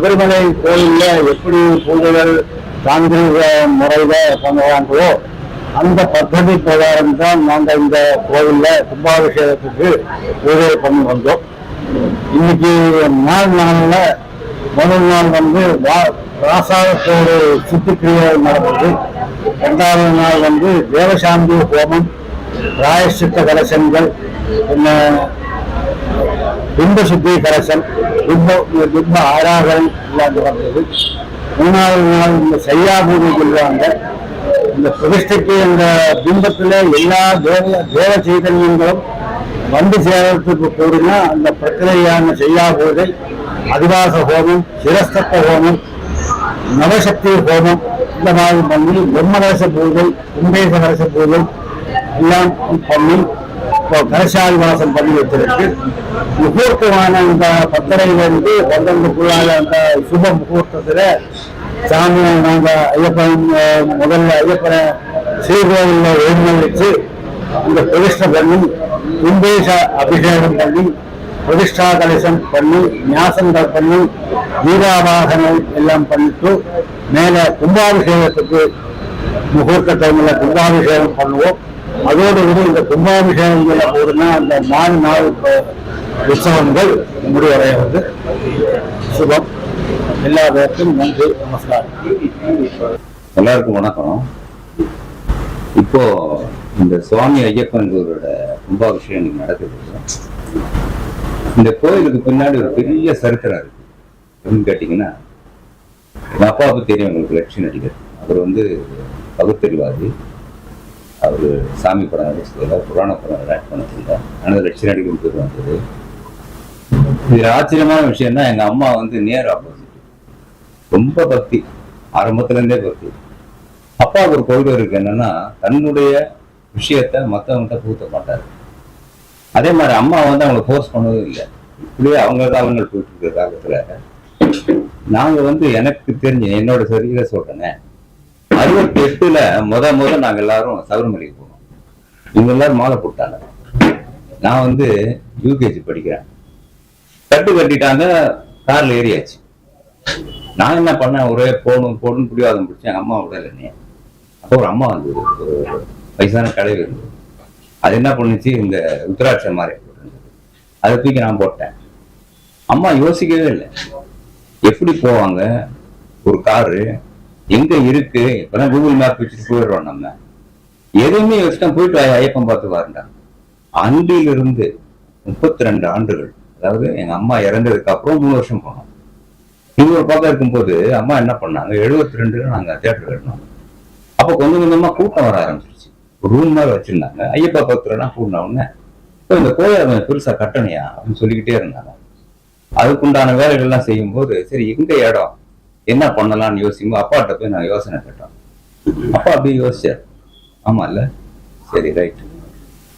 சபரிமலை கோயில்ல எப்படி பூஜைகள் தாந்திரிக முறையில பண்ணுவாங்களோ அந்த பద్ధதி பிரகாரம் தான் நாங்கள் இந்த கோவில்ல கும்பாபிஷேகத்துக்கு பூஜை பண்ணி வந்தோம். இன்னைக்கு நாள் நாள்ல முதல் நாள் வந்து வா- ராசாயத்தோடு சுத்திக்கிரியை நடந்தது. இரண்டாவது நாள் வந்து தேவசாந்தி ஹோமம் ராயசித்த கலசங்கள் என்ன பிம்ப சுத்தி கலசம் பிம்ப பிம்ப ஆராதனை எல்லாம் வந்தது. மூணாவது நாள் இந்த சையா பூஜை இந்த பிரதிஷ்டைக்கு இந்த பிம்பத்துல எல்லா தேவ தேவ சைதன்யங்களும் வந்து சேரத்துக்கு கூடினா அந்த பிரக்கிரையான செய்யா பூஜை அதிவாச ஹோமம் சிரஸ்தப்ப ஹோமம் நவசக்தி ஹோமம் இந்த மாதிரி பண்ணி பிரம்மரச பூஜை கும்பேச பூஜை எல்லாம் பண்ணி இப்போ கலசாதிவாசம் பண்ணி வச்சிருக்கு. முகூர்த்தமான இந்த பத்தரையிலிருந்து பன்னெண்டுக்குள்ளால அந்த சுப முகூர்த்தத்துல சாமி நாங்க ஐயப்பன் அஹ், முதல்ல ஐயப்பனை ஸ்ரீகோவில்ல வச்சு அந்த பிரதிஷ்டை பண்ணி கும்பேச அபிஷேகம் பண்ணி பிரதிஷ்டா கலசம் பண்ணி ஞாசங்கள் பண்ணி தீபாவாகனம் எல்லாம் பண்ணிட்டு மேல கும்பாபிஷேகத்துக்கு முகூர்த்த டைம்ல கும்பாபிஷேகம் பண்ணுவோம். அதோடு வந்து இந்த கும்பாபிஷேகங்களை போதுன்னா அந்த நாலு நாள் உற்சவங்கள் முடிவடைகிறது. சுபம். எல்லா பேருக்கும் நன்றி நமஸ்காரம். எல்லாருக்கும் வணக்கம். இப்போ இந்த சுவாமி ஐயப்பன்களோட கும்பாபிஷேகம் இன்னைக்கு நடக்குது. இந்த கோயிலுக்கு பின்னாடி ஒரு பெரிய சரித்திரம் இருக்கு. எப்படின்னு கேட்டீங்கன்னா எங்க அப்பாவுக்கு தெரியும் உங்களுக்கு லட்சுமி நடிகர். அவர் வந்து பகுத்தறிவாதி அவர் சாமி படம் நடிச்சதில்ல புராண படம் ஆக்ட் பண்ணதில்லை ஆனால் லட்சுமி அடிக்கும் பேர் வந்தது. இது ஆச்சரியமான விஷயம்னா எங்கள் அம்மா வந்து நேர் ஆப்போசிட் ரொம்ப பக்தி. ஆரம்பத்துலேருந்தே பக்தி. அப்பாவுக்கு ஒரு கொள்கை இருக்கு என்னன்னா தன்னுடைய விஷயத்த மற்றவங்கிட்ட பூத்த மாட்டாரு. அதே மாதிரி அம்மா வந்து அவங்களை ஃபோர்ஸ் பண்ணதும் இல்லை. இப்படியே அவங்க காலங்கள் போயிட்டு இருக்கிற காலத்தில் நாங்கள் வந்து எனக்கு தெரிஞ்ச என்னோட சரியில சொல்றேனே அறுபத்தி எட்டுல முத முத நாங்க எல்லாரும் சபரிமலைக்கு போனோம். இவங்க எல்லாரும் மாலை போட்டாங்க. நான் வந்து யூகேஜி படிக்கிறேன். கட்டு கட்டிட்டாங்க கார்ல ஏறியாச்சு. நான் என்ன பண்ணேன்? ஒரே போகணும் போகணும் பிடிவாதம் பிடிச்சேன் எங்கள் அம்மா விடல என்னைய. அப்போ ஒரு அம்மா வந்து ஒரு வயசான கடையில் இருந்தது அது என்ன பண்ணுச்சு? இந்த உத்தராட்சம் மாதிரி போட்டிருந்தது. அதை தூக்கி நான் போட்டேன். அம்மா யோசிக்கவே இல்லை. எப்படி போவாங்க? ஒரு காரு எங்க இருக்கு? இப்பதான் கூகுள் மேப் வச்சுட்டு போயிடுறோம் நம்ம. எதுவுமே யோசிச்சா போயிட்டு ஐயப்பன் பார்த்து பாருண்டா அன்றிலிருந்து முப்பத்தி ரெண்டு ஆண்டுகள் அதாவது எங்க அம்மா இறந்ததுக்கு அப்புறம் மூணு வருஷம் போனோம். இது ஒரு பக்கம் இருக்கும்போது அம்மா என்ன பண்ணாங்க? எழுபத்தி ரெண்டுல நாங்க தேட்டர் கட்டினோம். அப்போ கொஞ்சம் கொஞ்சமா கூட்டம் வர ஆரம்பிச்சிருச்சு. ஒரு ரூம் மாதிரி வச்சிருந்தாங்க. ஐயப்பா பத்திரம்லாம் கூட்டின உடனே இப்போ இந்த கோயில் அவன் பெருசா கட்டணையா அப்படின்னு சொல்லிக்கிட்டே இருந்தாங்க. அதுக்குண்டான வேலைகள்லாம் செய்யும்போது சரி எங்க இடம்? என்ன பண்ணலாம்னு யோசிக்கும் அப்பாட்ட போய் நான் யோசனை கேட்டேன். அப்பா அப்படியே யோசிச்சார். ஆமா இல்ல? சரி ரைட்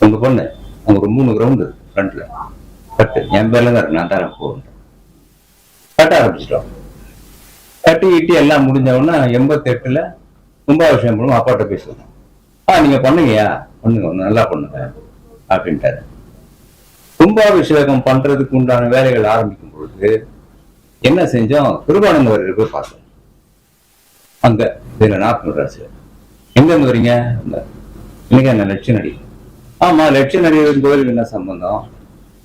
உங்க பொண்ணு அவங்க ஒரு மூணு கிரவுண்டு ஃப்ரண்ட்ல கட்டு. என் பேர்ல தான் இருக்கு. நான் தரேன் போகணும். கட்ட ஆரம்பிச்சிட்டோம். கட்டி கிட்டி எல்லாம் முடிஞ்சவொன்னா உடனே எண்பத்தி எட்டுல கும்பாபிஷேகம் பண்ணுவோம். அப்பாட்ட போய் பேசுவோம் ஆ நீங்க பண்ணுங்கயா பண்ணுங்க. ஒண்ணு நல்லா பண்ணுங்க. அப்படின்ட்டாரு. கும்பாபிஷேகம் பண்றதுக்கு உண்டான வேலைகள் ஆரம்பிக்கும் பொழுது என்ன செஞ்சோம்? திருவானந்தவரில் போய் பார்த்தோம். அங்க இதுல நாற்பது ராசு எங்க இருந்து வரீங்க இன்னைக்கு இல்லைங்க என்ன லட்சம் நடி ஆமா லட்சம் நடிகரின் கோயிலுக்கு என்ன சம்பந்தம்?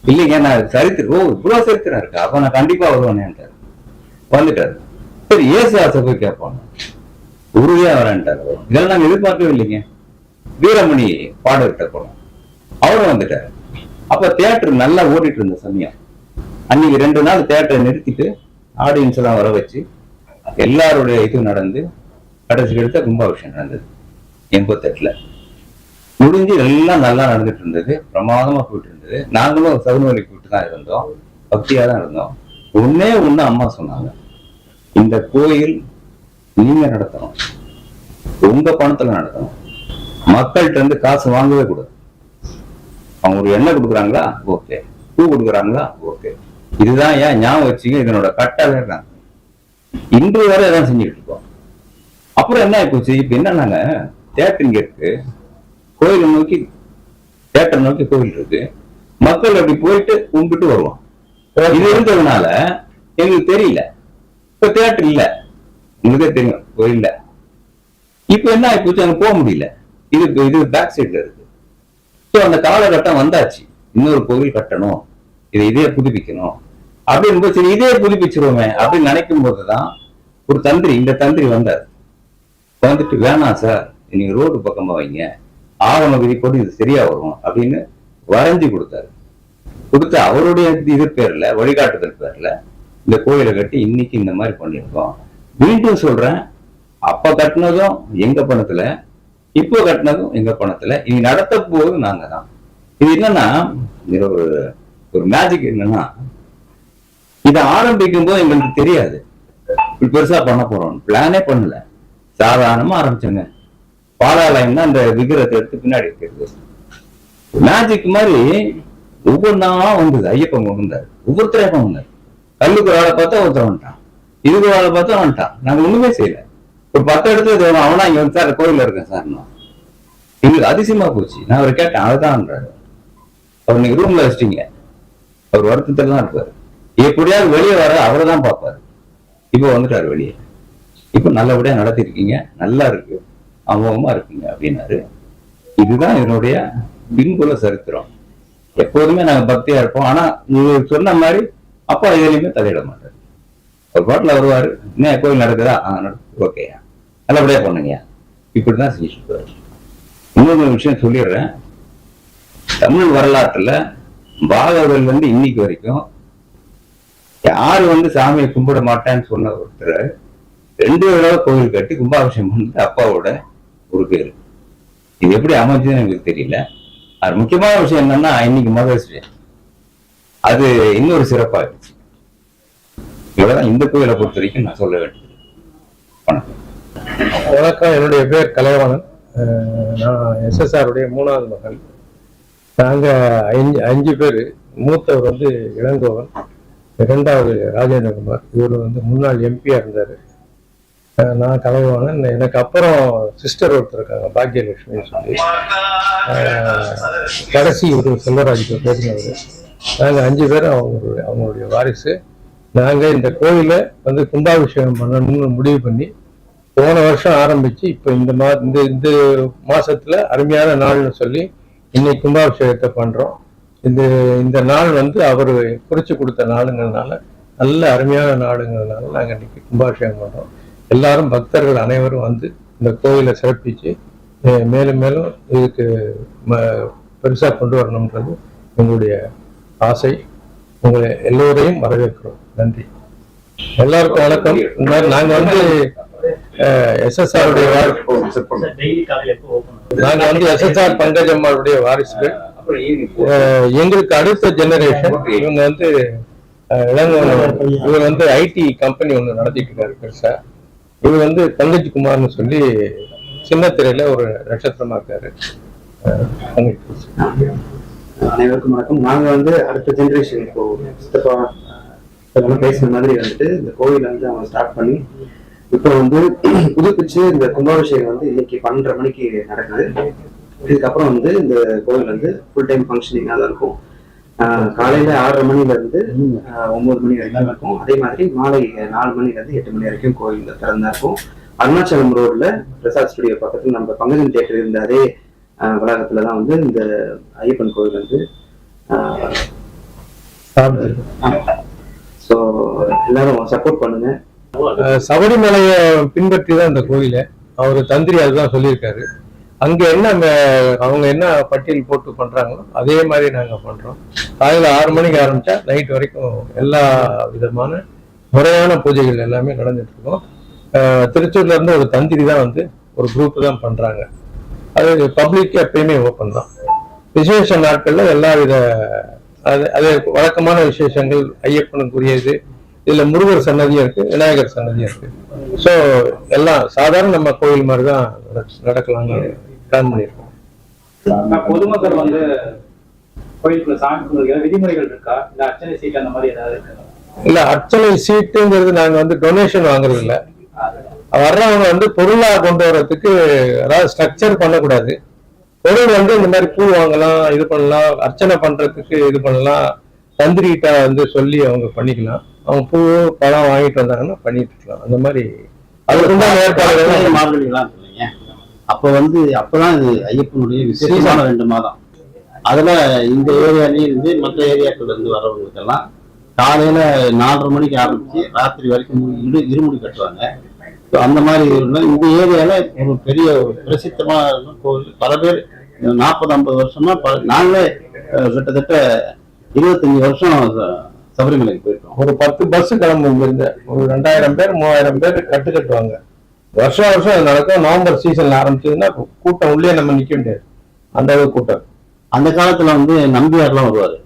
இல்லைங்க நான் சரித்திரம். ஓ இவ்வளவு சரித்திரம் இருக்கு? அப்ப நான் கண்டிப்பா வருவேன்ட்டாரு வந்துட்டாரு. சரி ஏசு ஆசை போய் கேட்போம். உறுதியா வரேன்ட்டாரு இதெல்லாம் நாங்க எதிர்பார்க்கவே இல்லைங்க. வீரமணி பாடகிட்ட போனோம் அவரும் வந்துட்டாரு. அப்ப தியேட்டர் நல்லா ஓடிட்டு இருந்த சமயம். அன்னைக்கு ரெண்டு நாள் தியேட்டரை நிறுத்திட்டு ஆடியன்ஸ் எல்லாம் வர வச்சு எல்லாருடைய இது நடந்து கடைசி எடுத்த கும்பாபிஷேகம் நடந்தது. எண்பத்தெட்டுல. முடிஞ்சு எல்லாம் நல்லா நடந்துட்டு இருந்தது. பிரமாதமா போயிட்டு இருந்தது. நாங்களும் சபரிமலைக்கு கூப்பிட்டு தான் இருந்தோம். பக்தியா தான் இருந்தோம். ஒண்ணே ஒண்ணு அம்மா சொன்னாங்க. இந்த கோயில் நீங்க நடத்தணும். உங்க பணத்துல நடத்தணும். மக்கள்கிட்ட இருந்து காசு வாங்கவே கூடாது. அவங்க ஒரு எண்ணெய் கொடுக்குறாங்களா? ஓகே. பூ கொடுக்குறாங்களா? ஓகே. இதுதான் ஏன் ஞாபகம் வச்சுங்க இதனோட கட்டாவே தான் இன்று வரை இதான் செஞ்சுட்டு இருக்கோம். அப்புறம் என்ன ஆயிப்போச்சு இப்ப என்னன்னாங்க தேட்டர் இங்க இருக்கு. கோயிலை நோக்கி தேட்டர் நோக்கி கோயில் இருக்கு. மக்கள் அப்படி போயிட்டு கும்பிட்டு வருவோம். இது இருந்ததுனால எங்களுக்கு தெரியல. இப்ப தியேட்டர் இல்ல. உங்களுக்கே தெரியும். கோயில்ல இப்ப என்ன ஆயிப்போச்சு அங்க போக முடியல. இது இது பேக் சைட்ல இருக்கு. ஸோ அந்த காலகட்டம் வந்தாச்சு. இன்னொரு கோவில் கட்டணும். இதை இதே புதுப்பிக்கணும். அப்படின்னு சரி இதே புதுப்பிச்சிருவோமே அப்படின்னு நினைக்கும் போதுதான் ஒரு தந்திரி இந்த தந்திரி வந்தார். வந்துட்டு வேணாம் சார் நீங்க ரோடு பக்கமா வைங்க. ஆவண போட்டு இது சரியா வரும் அப்படின்னு வரைஞ்சு கொடுத்தாரு. கொடுத்து அவருடைய இது பேர்ல வழிகாட்டுதல் பேர்ல இந்த கோயிலை கட்டி இன்னைக்கு இந்த மாதிரி பண்ணியிருக்கோம். மீண்டும் சொல்றேன் அப்ப கட்டினதும் எங்க பணத்துல இப்போ கட்டினதும் எங்க பணத்துல இனி நடத்த போவது நாங்க தான் இது என்னன்னா ஒரு ஒரு மேஜிக் என்னன்னா இதை ஆரம்பிக்கும் போது எங்களுக்கு தெரியாது. இப்படி பெருசா பண்ண போறோம். பிளானே பண்ணல. சாதாரணமா ஆரம்பிச்சோங்க. பாலாலயம் தான் அந்த விக்கிரத்தை எடுத்து பின்னாடி இருக்கிறது. மேஜிக் மாதிரி ஒவ்வொன்றா வந்தது. ஐயப்பன் கொண்டு வந்தார். ஒவ்வொருத்தரையும் கொண்டு வந்தார். கல்லுக்கு ஒரு ஆளை பார்த்தா ஒருத்தர் வந்துட்டான். இதுக்கு ஒரு ஆளை பார்த்தா வந்துட்டான். நாங்க ஒண்ணுமே செய்யல. ஒரு பத்து இடத்துல தோணும் அவனா இங்க வந்து சார் கோயில இருக்கேன் சார் நான் எங்களுக்கு அதிசயமா போச்சு. நான் அவரை கேட்டேன் அதுதான் அவர் நீங்க ரூம்ல வச்சிட்டீங்க. அவர் வருத்தத்துல தான் இருப்பாரு. எப்படியாவது வெளியே வர அவரை தான் பார்ப்பாரு. இப்போ வந்துட்டாரு வெளியே. இப்போ நல்லபடியாக நடத்திருக்கீங்க நல்லா இருக்கு அமோகமாக இருக்கீங்க அப்படின்னாரு. இதுதான் இதனுடைய பின்புல சரித்திரம். எப்போதுமே நாங்கள் பக்தியாக இருப்போம். ஆனால் நீங்க சொன்ன மாதிரி அப்பா எதுலையுமே தலையிட மாட்டார். ஒரு பாட்டில் வருவார் என்ன கோயில் நடக்குதா? ஆ நடக்குது ஓகே நல்லபடியாக பண்ணுங்க. இப்படிதான் செஞ்சுட்டு இருப்பாரு இன்னொரு விஷயம் சொல்லிடுறேன். தமிழ் வரலாற்றில் பாகவதர்ல இன்னைக்கு வரைக்கும் யாரு வந்து சாமியை கும்பிட மாட்டேன்னு சொன்ன ஒருத்தர் ரெண்டு தடவை கோவில் கட்டி கும்பாபிஷேகம் பண்ணது அப்பாவோட ஒரு பேர் இது எப்படி அமைஞ்சதுன்னு எனக்கு தெரியல. அது முக்கியமான விஷயம் என்னன்னா இன்னைக்கு மதர்ஸ் டே அது இன்னொரு சிறப்பா இருந்துச்சு இவ்வளவுதான். இந்த கோயிலை பொறுத்த வரைக்கும் நான் சொல்ல வேண்டியது. வணக்கம். வணக்கம். என்னுடைய பேர் கலைவாணன் நான் எஸ்எஸ்ஆருடைய மூணாவது மகன் நாங்க அஞ்சு அஞ்சு பேர். மூத்தவர் வந்து இளங்கோவன். இரண்டாவது ராஜேந்திரகுமார் இவர் வந்து முன்னாள் எம்பியாக இருந்தார். நான் கலைவாணன் எனக்கு அப்புறம் சிஸ்டர் ஒருத்தர் இருக்காங்க பாக்யலட்சுமின்னு சொல்லி. கடைசி இவர் செல்வராஜ் பேசினவர். நாங்கள் அஞ்சு பேரும் அவங்களுடைய அவங்களுடைய வாரிசு. நாங்கள் இந்த கோயிலை வந்து கும்பாபிஷேகம் பண்ணணும்னு முடிவு பண்ணி போன வருஷம் ஆரம்பித்து இப்போ இந்த மா இந்த இந்த மாதத்தில் அருமையான நாள்னு சொல்லி இன்னைக்கு கும்பாபிஷேகத்தை பண்ணுறோம் இந்த இந்த நாள் வந்து அவர் குறிச்சு கொடுத்த நாளுங்கிறதுனால நல்ல அருமையான நாளுங்கிறதுனால நாங்கள் இன்னைக்கு கும்பாபிஷேகம் பண்றோம். எல்லாரும் பக்தர்கள் அனைவரும் வந்து இந்த கோயிலை சிறப்பிச்சு மேலும் மேலும் இதுக்கு ம- பெருசா கொண்டு வரணுன்றது எங்களுடைய ஆசை. உங்களை எல்லோரையும் வரவேற்கிறோம். நன்றி. எல்லாருக்கும் வணக்கம். இந்த மாதிரி நாங்க வந்து எஸ்எஸ்ஆர் உடைய வாரி- டெய்லி காலையில எப்போ ஓப்பன் நாங்க வந்து எஸ்எஸ்ஆர் பங்கஜம்மாளுடைய வாரிசுகள். எங்களுக்கு அடுத்த ஜெனரேஷன் இவங்க வந்து இவர் வந்து ஐடி கம்பெனி ஒண்ணு நடத்திட்டு இருக்காரு பெருசா. இவர் வந்து பங்கஜ் குமார்னு சொல்லி சின்ன திரையில ஒரு நட்சத்திரமா இருக்காரு. அனைவருக்கும் வணக்கம். நாங்க வந்து அடுத்த ஜெனரேஷன் இப்போ சித்தப்பா சித்தப்பா பேசுன மாதிரி வந்துட்டு இந்த கோவில் வந்து அவங்க ஸ்டார்ட் பண்ணி இப்போ வந்து புதுப்பிச்சு இந்த கும்பாபிஷேகம் வந்து இன்னைக்கு பன்னெண்டரை மணிக்கு நடக்குது. இதுக்கப்புறம் வந்து இந்த கோவில் வந்து ஃபுல் டைம் ஃபங்க்ஷனிங்காக தான் இருக்கும். காலையில ஆறரை மணில இருந்து ஆஹ் ஒன்பது மணி வரைக்கும் இருக்கும். அதே மாதிரி மாலை நாலு மணில இருந்து எட்டு மணி வரைக்கும் கோயில் திறந்தா இருக்கும். அருணாச்சலம் ரோட்ல பிரசாத் ஸ்டுடியோ பக்கத்துல நம்ம பங்கஜம் தியேட்டர் இருந்த அதே வளாகத்துல தான் வந்து இந்த ஐயப்பன் கோவில் வந்து ஸோ எல்லாரும் சப்போர்ட் பண்ணுங்க. சபரிமலையை பின்பற்றி தான் இந்த கோயிலை. அவர் தந்திரி அதுதான் சொல்லியிருக்காரு. அங்க என்ன ம- அவங்க என்ன பட்டியல் போட்டு பண்றாங்களோ அதே மாதிரி நாங்க பண்றோம். காலையில ஆறு மணிக்கு ஆரம்பிச்சா நைட் வரைக்கும் எல்லா விதமான முறையான பூஜைகள் எல்லாமே நடந்துட்டு இருக்கோம். திருச்சூர்ல இருந்து ஒரு தந்திரி தான் வந்து ஒரு குரூப் தான் பண்றாங்க. அது பப்ளிக் எப்பயுமே ஓப்பன் தான். விசேஷ நாட்கள்ல எல்லா வித அது அது வழக்கமான விசேஷங்கள் ஐயப்பனுக்குரியது இதுல முருகர் சன்னதியும் இருக்கு விநாயகர் சன்னதியும் இருக்கு. ஸோ எல்லாம் சாதாரண நம்ம கோயில் மாதிரி தான் நட- நடக்கலாம்னு பிளான் பண்ணியிருக்கோம். பொதுமக்கள் வந்து கோயிலுக்குள்ள சாமி கும்பிடுற விதிமுறைகள் இருக்கா? இல்ல அர்ச்சனை சீட் அந்த மாதிரி ஏதாவது இருக்கா? இல்ல அர்ச்சனை சீட்டுங்கிறது நாங்க வந்து டொனேஷன் வாங்குறது இல்ல. வர்றவங்க வந்து பொருளா கொண்டு வர்றதுக்கு அதாவது ஸ்ட்ரக்சர் பண்ணக்கூடாது. பொருள் வந்து இந்த மாதிரி பூ வாங்கலாம் இது பண்ணலாம் அர்ச்சனை பண்றதுக்கு இது பண்ணலாம் தந்திரிகிட்ட வந்து சொல்லி அவங்க பண்ணிக்கலாம். அவங்க பூ பழம் வாங்கிட்டு வந்தாங்கன்னா பண்ணிட்டு இருக்கலாம். அந்த மாதிரி அதுக்குண்டான ஏற்பாடுகள் இல்லைங்க. அப்ப வந்து அப்பதான் இது ஐயப்பனுடைய விசேஷமான ரெண்டு மாதம் அதுல இந்த ஏரியாலயும் இருந்து மற்ற ஏரியாக்கள்ல இருந்து வர்றவங்களுக்கெல்லாம் காலையில நாலரை மணிக்கு ஆரம்பிச்சு ராத்திரி வரைக்கும் இரு இருமுடி கட்டுவாங்க. So அந்த மாதிரி இருந்தா இந்த ஏரியால ஒரு பெரிய ஒரு பிரசித்தமான கோவில். பல பேர் நாற்பது ஐம்பது வருஷமா பல- நாங்களே கிட்டத்தட்ட இருபத்தஞ்சு வருஷம் சபரிமலைக்கு போயிருக்கோம் ஒரு பத்து பஸ் கிளம்பும் இங்கிருந்து. ஒரு ரெண்டாயிரம் பேர் மூவாயிரம் பேர் கட்டு கட்டுவாங்க. வருஷம் வருஷம் அது நடக்கும். நவம்பர் சீசன்ல ஆரம்பிச்சதுன்னா கூட்டம் உள்ளே நம்ம நிக்க முடியாது. அந்த அளவுக்கு கூட்டம். அந்த காலத்துல வந்து நம்பியார்லாம் வருவாரு.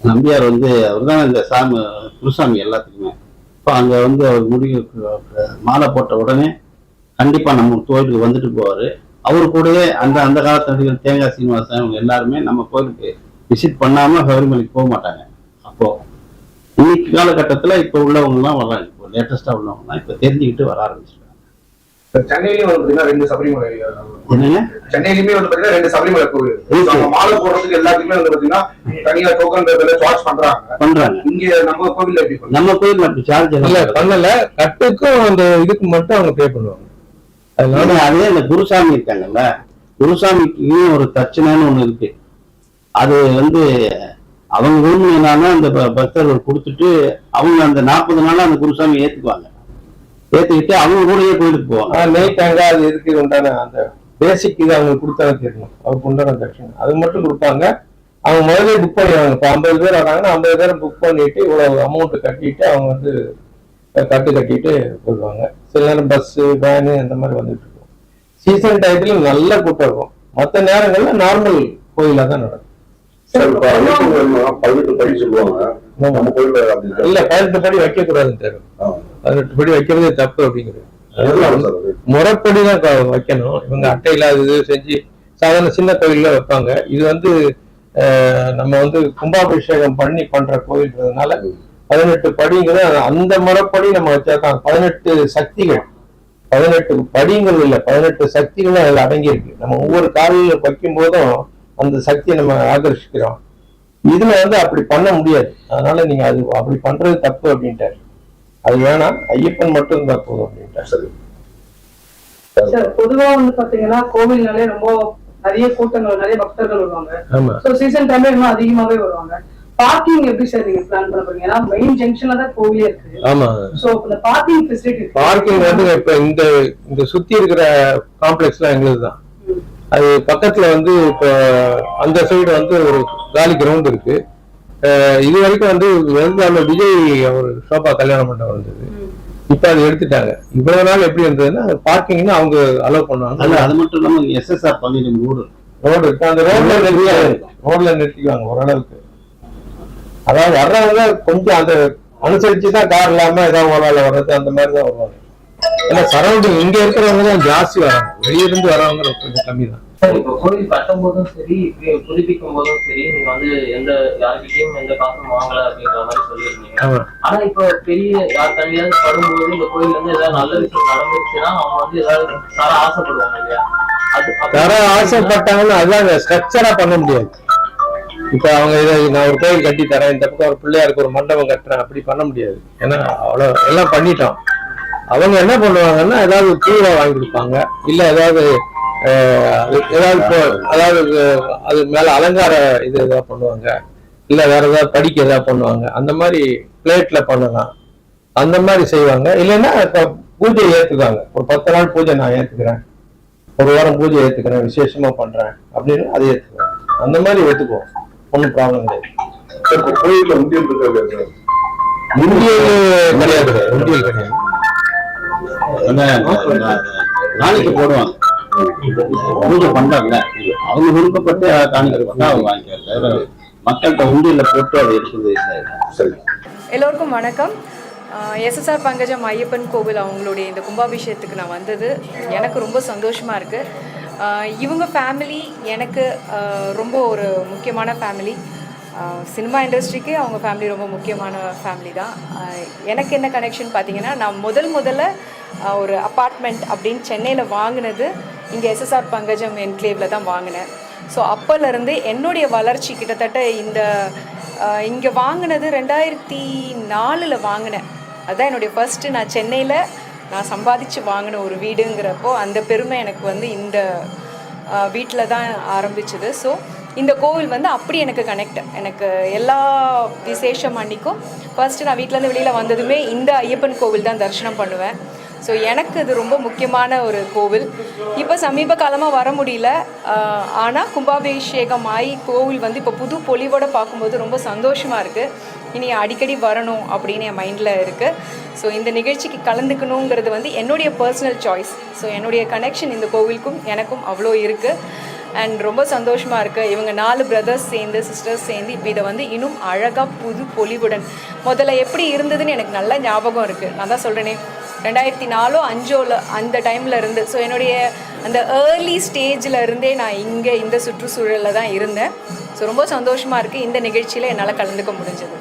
நம்பியார் வந்து அவர் தான் இந்த சாமி குருசாமி எல்லாத்துக்குமே. இப்போ அங்கே வந்து அவர் முடிவு மாலை போட்ட உடனே கண்டிப்பாக நம்ம கோயிலுக்கு வந்துட்டு போவார். அவர் கூடயே அந்த அந்த காலத்து நடிகர் தேங்காய் சீனிவாசன் இவங்க எல்லாருமே நம்ம கோயிலுக்கு விசிட் பண்ணாமல் சபரிமலைக்கு போக மாட்டாங்க. அப்போ இன்னைக்கு காலகட்டத்துல இப்ப உள்ளவங்க எல்லாம் வர்றாங்க இப்போ லேட்டஸ்டா உள்ளவங்க எல்லாம் இப்ப தெரிஞ்சுக்கிட்டு வர ஆரம்பிச்சிருக்காங்க சென்னையிலயும் வந்து பாத்தீங்கன்னா ரெண்டு சபரிமலை சென்னையிலுமே வந்து பாத்தீங்கன்னா ரெண்டு சபரிமலை கோவில் மாலை போடுறதுக்கு எல்லாத்துக்குமே வந்து பாத்தீங்கன்னா தனியா டோக்கன் சார்ஜ் பண்றாங்க. பண்றாங்க. இங்க நம்ம கோவில்ல எப்படி நம்ம கோயில்ல அப்படி சார்ஜ் இல்ல பண்ணல. கட்டுக்கும் அந்த இதுக்கு மட்டும் அவங்க பே பண்ணுவாங்க. அதனால அதே இந்த குருசாமி இருக்காங்கல்ல. குருசாமிக்கு ஒரு தட்சணைன்னு ஒண்ணு இருக்கு. அது வந்து அவங்க விரும்பினாலும் அந்த ப- பக்தர்கள் கொடுத்துட்டு அவங்க அந்த நாற்பது நாளா அந்த குருசாமி ஏத்துக்குவாங்க. ஏத்துக்கிட்டு அவங்க கூடயே கோயிலுக்கு போவாங்க. நைட் நெய் அது இருக்கு உண்டான அந்த பேசிக் இது அவங்க கொடுத்தாலும் தெரியணும் அவருக்கு உண்டான தட்சணம் அது மட்டும் கொடுப்பாங்க. அவங்க முதலே புக் பண்ணிடுவாங்க. இப்போ ஐம்பது பேர் வராங்கன்னா ஐம்பது பேரை புக் பண்ணிட்டு இவ்வளவு அமௌண்ட் கட்டிட்டு அவங்க வந்து கட்டு கட்டிட்டு போயிடுவாங்க. சில நேரம் பஸ்ஸு வேனு அந்த மாதிரி வந்துட்டு இருக்கும். சீசன் டயத்துல நல்ல கூட்டம் இருக்கும். மற்ற நேரங்கள்ல நார்மல் கோயிலாக தான் நடக்கும். இல்ல. பதினெட்டு படி தெரியும் ஆ. பதினெட்டு படி வைக்கிறதே தப்பு அப்படிங்கிறது எதனால சார் அது? முறைப்படி தான் க- வைக்கணும். இவங்க அட்டை இல்லாதது செஞ்சு சாதாரண சின்ன கோயில்ல வைப்பாங்க. இது வந்து நம்ம வந்து கும்பாபிஷேகம் பண்ணி பண்ற கோயில்ன்றதுனால பதினெட்டு படிங்கிறது அந்த முறைப்படி நம்ம வச்சாதான் பதினெட்டு சக்திகள். பதினெட்டு படிங்கள் இல்ல பதினெட்டு சக்திகளும் அதுல அடங்கி இருக்கு நம்ம ஒவ்வொரு காலையில வைக்கும் போதும் அந்த சக்தியை நம்ம ஆகர்ஷிக்கிறோம் இதுல வந்து அப்படி பண்ண முடியாது. அதனால நீங்க அது அப்படி பண்றது தப்பு அப்படின்ட்டாரு. அது வேணாம் ஐயப்பன் மட்டும் இருந்தா போதும் அப்படின்ட்டாரு. சரி. பொதுவா வந்து பாத்தீங்கன்னா கோவில்னாலே ரொம்ப நிறைய கூட்டங்கள் நிறைய பக்தர்கள் வருவாங்க. சீசன் டைம்ல இன்னும் அதிகமாவே வருவாங்க. பார்க்கிங் எப்படி சார் நீங்க பிளான் பண்ண போறீங்க? ஏன்னா மெயின் ஜங்ஷன்ல தான் கோவிலே இருக்கு. ஆமா. சோ இந்த பார்க்கிங் ஃபெசிலிட்டி பார்க்கிங் வந்து இப்ப இந்த இந்த சுத்தி இருக்கிற காம்ப்ளெக்ஸ்லாம் எங்களுது தான் அது பக்கத்துல வந்து இப்போ அந்த சைடு வந்து ஒரு காலி கிரவுண்ட் இருக்கு. இது வரைக்கும் வந்து வெறும் விஜய் அவர் ஷோபா கல்யாண மண்டபம் இருந்தது இப்ப அதை எடுத்துட்டாங்க. இவ்வளவு நாள் எப்படி இருந்ததுன்னா பார்க்கிங்னு அவங்க அலோவ் பண்ணுவாங்க அது அது மட்டும் இல்லாம எஸ்எஸ்ஆர் பள்ளியில ஊர் ரோடு இருக்கு. அந்த ரோட்ல நிறுத்தி ரோட்ல நிறுத்திக்குவாங்க ஓரளவுக்கு. அதாவது வர்றவங்க கொஞ்சம் அந்த அனுசரிச்சு தான் கார் இல்லாம ஏதாவது ஓலால வர்றது அந்த மாதிரி தான் வருவாங்க. ஏன்னா சரௌண்டிங் இங்க இருக்கிறவங்க தான் ஜாஸ்தி வராங்க. வெளியிருந்து வரவங்க கொஞ்சம் கம்மி தான் இப்போ கோயில் கட்டும் போதும் சரி புதுப்பிக்கும் போதும் சரி நீங்க வந்து எந்த யார்கிட்டயும் எந்த காசும் வாங்கல அப்படின்ற மாதிரி சொல்லியிருந்தீங்க. ஆனா இப்போ பெரிய யார் தனியாவது படும்போது இந்த கோயில்ல இருந்து ஏதாவது நல்ல விஷயம் நடந்துருச்சுன்னா அவங்க வந்து ஏதாவது தர ஆசைப்படுவாங்க இல்லையா? தர ஆசைப்பட்டாங்கன்னா அதான் ஸ்ட்ரக்சரா பண்ண முடியாது. இப்ப அவங்க இதை நான் ஒரு கோயில் கட்டி தரேன் இந்த பக்கம் ஒரு பிள்ளையாருக்கு ஒரு மண்டபம் கட்டுறேன் அப்படி பண்ண முடியாது. ஏன்னா அவ்வளவு எல்லாம் பண்ணிட்டோம். அவங்க என்ன பண்ணுவாங்கன்னா ஏதாவது பூவை வாங்கி கொடுப்பாங்க. இல்ல ஏதாவது ஏதாவது அதாவது அது மேல அலங்கார இது ஏதாவது பண்ணுவாங்க. இல்ல வேற ஏதாவது படிக்க ஏதாவது பண்ணுவாங்க. அந்த மாதிரி பிளேட்ல பண்ணலாம். அந்த மாதிரி செய்வாங்க. இல்லைன்னா பூஜை ஏத்துக்குவாங்க. ஒரு பத்து நாள் பூஜை நான் ஏத்துக்கிறேன். ஒரு வாரம் பூஜை ஏத்துக்கிறேன் விசேஷமா பண்றேன் அப்படின்னு அதை ஏத்துக்குவேன் அந்த மாதிரி ஏத்துக்குவோம். ஒன்றும் ப்ராப்ளம் கிடையாது. உண்டியல் கிடையாது. உண்டியல் கிடையாது. காணிக்கை போடுவாங்க. பூஜை பண்றாங்கல்ல. அவங்க விருப்பப்பட்டு காணிக்கை பண்ணா அவங்க வாங்கிக்கிறாங்க. மக்கள்கிட்ட உண்டியல்ல போட்டு அதை சரி. எல்லோருக்கும் வணக்கம். எஸ்எஸ்ஆர் பங்கஜம் ஐயப்பன் கோவில் அவங்களுடைய இந்த கும்பாபிஷேகத்துக்கு நான் வந்தது. எனக்கு ரொம்ப சந்தோஷமாக இருக்குது இவங்க ஃபேமிலி எனக்கு ரொம்ப ஒரு முக்கியமான ஃபேமிலி சினிமா இண்டஸ்ட்ரிக்கு அவங்க ஃபேமிலி ரொம்ப முக்கியமான ஃபேமிலி தான். எனக்கு என்ன கனெக்ஷன் பார்த்தீங்கன்னா நான் முதல் முதல்ல ஒரு அப்பார்ட்மெண்ட் அப்படின்னு சென்னையில் வாங்கினது இங்கே எஸ்எஸ்ஆர் பங்கஜம் என்க்ளேவில் தான் வாங்கினேன். ஸோ அப்போலேருந்து என்னுடைய வளர்ச்சி கிட்டத்தட்ட இந்த இங்கே வாங்கினது ரெண்டாயிரத்தி நாலில் வாங்கினேன். அதுதான் என்னுடைய ஃபர்ஸ்ட்டு நான் சென்னையில் நான் சம்பாதிச்சு வாங்கின ஒரு வீடுங்கிறப்போ அந்த பெருமை எனக்கு வந்து இந்த வீட்டில் தான் ஆரம்பிச்சது. ஸோ இந்த கோவில் வந்து அப்படி எனக்கு கனெக்ட் எனக்கு எல்லா விசேஷம் அன்னைக்கும் ஃபர்ஸ்ட்டு நான் வீட்டிலேருந்து வெளியில் வந்ததுமே இந்த ஐயப்பன் கோவில் தான் தரிசனம் பண்ணுவேன். ஸோ எனக்கு அது ரொம்ப முக்கியமான ஒரு கோவில். இப்போ சமீப காலமாக வர முடியல. ஆனால் கும்பாபிஷேகம் ஆகி கோவில் வந்து இப்போ புது பொலிவோட பார்க்கும்போது ரொம்ப சந்தோஷமாக இருக்குது இனி அடிக்கடி வரணும் அப்படின்னு என் மைண்டில் இருக்குது ஸோ இந்த நிகழ்ச்சிக்கு கலந்துக்கணுங்கிறது வந்து என்னுடைய பர்சனல் சாய்ஸ் ஸோ என்னுடைய கனெக்ஷன் இந்த கோவிலுக்கும் எனக்கும் அவ்வளோ இருக்குது அண்ட் ரொம்ப சந்தோஷமாக இருக்குது இவங்க நாலு பிரதர்ஸ் சேர்ந்து சிஸ்டர்ஸ் சேர்ந்து இப்போ இதை வந்து இன்னும் அழகாக புது பொலிவுடன் முதல்ல எப்படி இருந்ததுன்னு எனக்கு நல்ல ஞாபகம் இருக்குது நான் தான் சொல்கிறேனே ரெண்டாயிரத்தி நாலோ அஞ்சோல அந்த டைமில் இருந்து ஸோ என்னுடைய அந்த ஏர்லி ஸ்டேஜில் இருந்தே நான் இங்கே இந்த சுற்றுச்சூழலில் தான் இருந்தேன். ஸோ ரொம்ப சந்தோஷமாக இருக்குது இந்த நிகழ்ச்சியில் என்னால் கலந்துக்க முடிஞ்சது.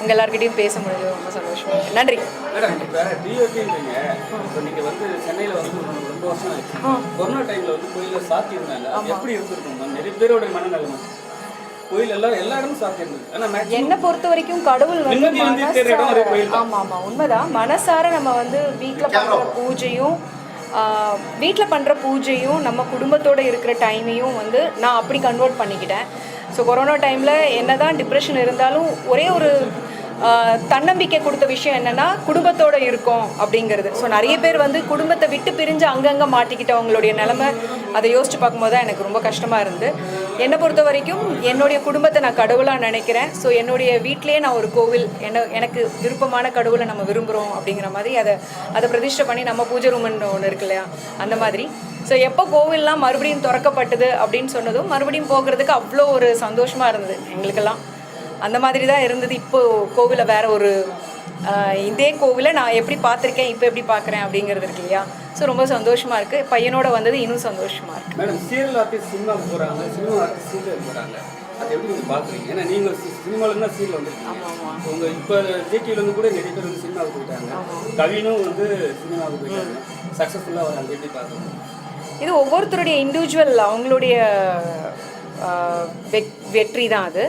உங்கள் எல்லாருக்கிட்டையும் பேச முடிஞ்சது ரொம்ப சந்தோஷமாக இருக்குது நன்றி. மேடம் இப்போ டிஓபின்றீங்க இப்போ நீங்கள் வந்து சென்னையில் வந்து உங்களுக்கு ரொம்ப வருஷம் ஆயிடுச்சு கொரோனா டைமில் வந்து கோயிலில் சாத்தி இருந்தாங்க எப்படி இருந்திருக்கும்? நிறைய பேரோட மனநிலைமை. கோயில் எல்லாம் எல்லா இடமும் சாத்தி இருந்தது ஆனால் மேக்ஸிமம் என்னை பொறுத்த வரைக்கும் கடவுள் வந்து. ஆமா ஆமா உண்மைதான். மனசார நம்ம வந்து வீட்டில் பண்ற பூஜையும் வீட்டில் பண்ணுற பூஜையும் நம்ம குடும்பத்தோட இருக்கிற டைமையும் வந்து நான் அப்படி கன்வெர்ட் பண்ணிக்கிட்டேன். ஸோ கொரோனா டைமில் என்னதான் டிப்ரெஷன் இருந்தாலும் ஒரே ஒரு தன்னம்பிக்கை கொடுத்த விஷயம் என்னன்னா குடும்பத்தோட இருக்கோம் அப்படிங்கிறது. ஸோ நிறைய பேர் வந்து குடும்பத்தை விட்டு பிரிஞ்சு அங்கங்கே மாட்டிக்கிட்டவங்களுடைய நிலமை அதை யோசிச்சு பார்க்கும்போது தான் எனக்கு ரொம்ப கஷ்டமாக இருந்து. என்னை பொறுத்த வரைக்கும் என்னுடைய குடும்பத்தை நான் கடவுளாக நினைக்கிறேன். ஸோ என்னுடைய வீட்டிலேயே நான் ஒரு கோவில் என்ன எனக்கு விருப்பமான கடவுளை நம்ம விரும்புகிறோம் அப்படிங்கிற மாதிரி அதை அதை பிரதிஷ்டை பண்ணி நம்ம பூஜை ரூமன்னு ஒன்று இருக்கு இல்லையா? அந்த மாதிரி. ஸோ எப்போ கோவில்லாம் மறுபடியும் திறக்கப்பட்டது அப்படின்னு சொன்னதும் மறுபடியும் போகிறதுக்கு அவ்வளோ ஒரு சந்தோஷமாக இருந்தது எங்களுக்கெல்லாம். அந்த மாதிரி தான் இருந்தது. இப்போ கோவிலை வேற ஒரு இதே கோவிலை நான் எப்படி பார்த்துருக்கேன் இப்போ எப்படி பார்க்குறேன் அப்படிங்கிறது இருக்கு இல்லையா? ஸோ ரொம்ப சந்தோஷமாக இருக்குது பையனோட வந்தது இன்னும் சந்தோஷமாக இருக்குது மேடம் சீரியல் ஆர்டிஸ்ட் சினிமாவுக்கு போகிறாங்க சினிமா ஆர்டிஸ்ட் சீரியல் போகிறாங்க அது எப்படி நீங்கள் பார்க்குறீங்க? ஏன்னா நீங்கள் சினிமாவில் தான் சீரியல் வந்துருக்கீங்க. உங்கள் இப்போ ஜேடியிலேருந்து கூட நிறைய பேர் வந்து சினிமாவுக்கு போயிட்டாங்க. கவினும் வந்து சினிமாவுக்கு போயிட்டாங்க. சக்ஸஸ்ஃபுல்லாக வராங்க. எப்படி பார்க்குறீங்க இது ஒவ்வொருத்தருடைய இண்டிவிஜுவல் அவங்களுடைய வெற்றி தான் அது.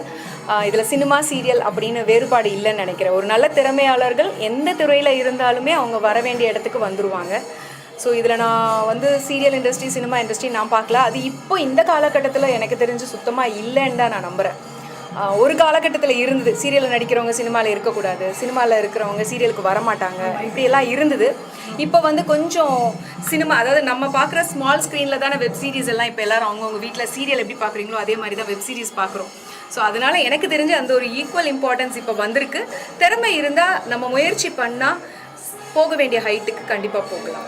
இதில் சினிமா சீரியல் அப்படின்னு வேறுபாடு இல்லைன்னு நினைக்கிறேன். ஒரு நல்ல திறமையாளர்கள் எந்த துறையில் இருந்தாலுமே அவங்க வர வேண்டிய இடத்துக்கு வந்துடுவாங்க ஸோ இதில் நான் வந்து சீரியல் இண்டஸ்ட்ரி சினிமா இண்டஸ்ட்ரி நான் பார்க்கல. அது இப்போ இந்த காலகட்டத்தில் எனக்கு தெரிஞ்சு சுத்தமாக இல்லைன்னு தான் நான் நம்புகிறேன் ஒரு காலகட்டத்தில் இருந்தது. சீரியலில் நடிக்கிறவங்க சினிமாவில் இருக்கக்கூடாது. சினிமாவில் இருக்கிறவங்க சீரியலுக்கு வரமாட்டாங்க. இப்படியெல்லாம் இருந்தது. இப்போ வந்து கொஞ்சம் சினிமா அதாவது நம்ம பார்க்குற ஸ்மால் ஸ்க்ரீனில் தானே வெப் சீரிஸ் எல்லாம் இப்போ எல்லாரும் அவங்கவுங்க வீட்டில் சீரியல் எப்படி பார்க்குறீங்களோ அதே மாதிரி தான் வெப் சீரிஸ் பார்க்குறோம் ஸோ அதனால எனக்கு தெரிஞ்சு அந்த ஒரு ஈக்குவல் இம்பார்ட்டன்ஸ் இப்போ வந்திருக்கு. திறமை இருந்தால் நம்ம முயற்சி பண்ணால் போக வேண்டிய ஹைட்டுக்கு கண்டிப்பாக போகலாம்.